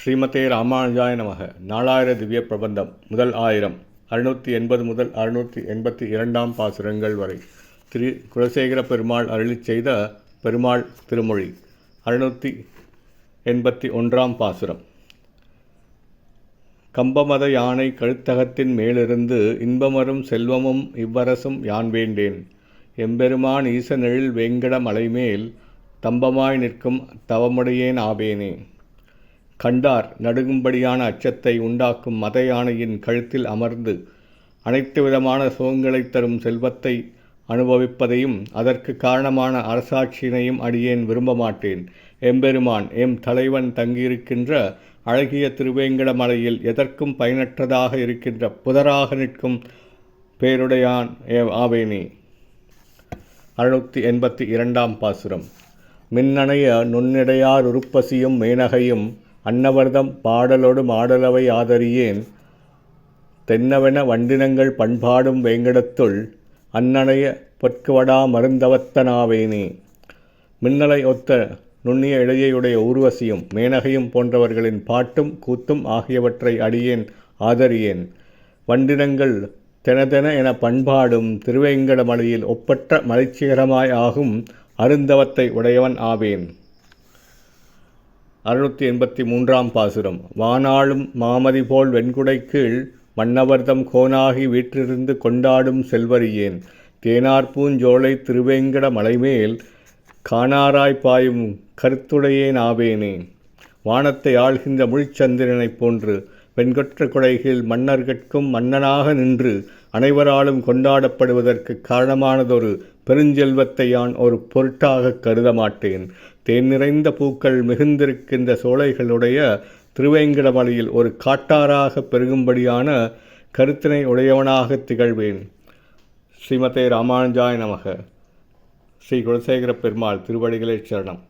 ஸ்ரீமதே ராமானுஜாய நமக. நாலாயிர திவ்ய பிரபந்தம் முதல் ஆயிரம். அறுநூற்றி எண்பது முதல் அறுநூற்றி எண்பத்தி இரண்டாம் பாசுரங்கள் வரை. திரு குலசேகர பெருமாள் அருளிச் செய்த பெருமாள் திருமொழி. அறுநூற்றி எண்பத்தி ஒன்றாம் பாசுரம். கம்பமத யானை கழுத்தகத்தின் மேலிருந்து இன்பமரும் செல்வமும் இவ்வரசும் யான் வேண்டேன். எம்பெருமான் ஈசனெழில் வேங்கட மலைமேல் தம்பமாய் நிற்கும் தவமுடையேன் ஆவேனே. கண்டார் நடுங்கும்படியான அச்சத்தை உண்டாக்கும் மத யானையின் கழுத்தில் அமர்ந்து அனைத்து விதமான சுகங்களைத் தரும் செல்வத்தை அனுபவிப்பதையும் அதற்கு காரணமான அரசாட்சியினையும் அடியேன் விரும்ப மாட்டேன் எம்பெருமான் எம் தலைவன் தங்கியிருக்கின்ற அழகிய திருவேங்கட மலையில் எதற்கும் பயனற்றதாக இருக்கின்ற புதராக நிற்கும் பேருடையான் ஏ- ஆவேனே அறுநூற்றி எண்பத்தி இரண்டாம் பாசுரம். மின்னணைய நுண்ணிடையார் உருப்பசியும் மேனகையும் அன்னவர்தம் பாடலோடு மாடலவை ஆதரியேன் தென்னவென வண்டினங்கள் பண்பாடும் வேங்கடத்துள் அன்னணைய பொற்குவடா மருந்தவத்தனாவேனே. மின்னலை ஒத்த நுண்ணிய இழையுடைய ஊர்வசியும் மேனகையும் போன்றவர்களின் பாட்டும் கூத்தும் ஆகியவற்றை அடியேன் ஆதரியேன் வண்டினங்கள் தெனதென என பண்பாடும் திருவேங்கடமலையில் ஒப்பற்ற மலைச்சிகரமாய் ஆகும் அருந்தவத்தை உடையவன் ஆவேன். அறுநூற்றி எண்பத்தி மூன்றாம் பாசுரம். வானாளும் மாமதி போல் வெண்குடை கீழ் மன்னவர்தம் கோனாகி வீற்றிருந்து கொண்டாடும் செல்வரியேன். தேனார்பூஞ்சோலை திருவேங்கட மலைமேல் காணாராய் பாயும் கருத்துடையேன் ஆவேனே வானத்தை ஆள்கின்ற முழிச்சந்திரனைப் போன்று வெண்கொற்ற குடைகளில் மன்னர்கட்கும் மன்னனாக நின்று அனைவராலும் கொண்டாடப்படுவதற்கு காரணமானதொரு பெருஞ்செல்வத்தை யான் ஒரு பொருட்டாக கருத மாட்டேன் தேன் நிறைந்த பூக்கள் மிகுந்திருக்கின்ற சோலைகளுடைய திருவேங்கடமலையில் ஒரு காட்டாராக பெருகும்படியான கருத்தினை உடையவனாக திகழ்வேன். ஸ்ரீமதே ராமானுஜாய நமக. ஸ்ரீ குலசேகர பெருமாள் திருவடிகளே சரணம்.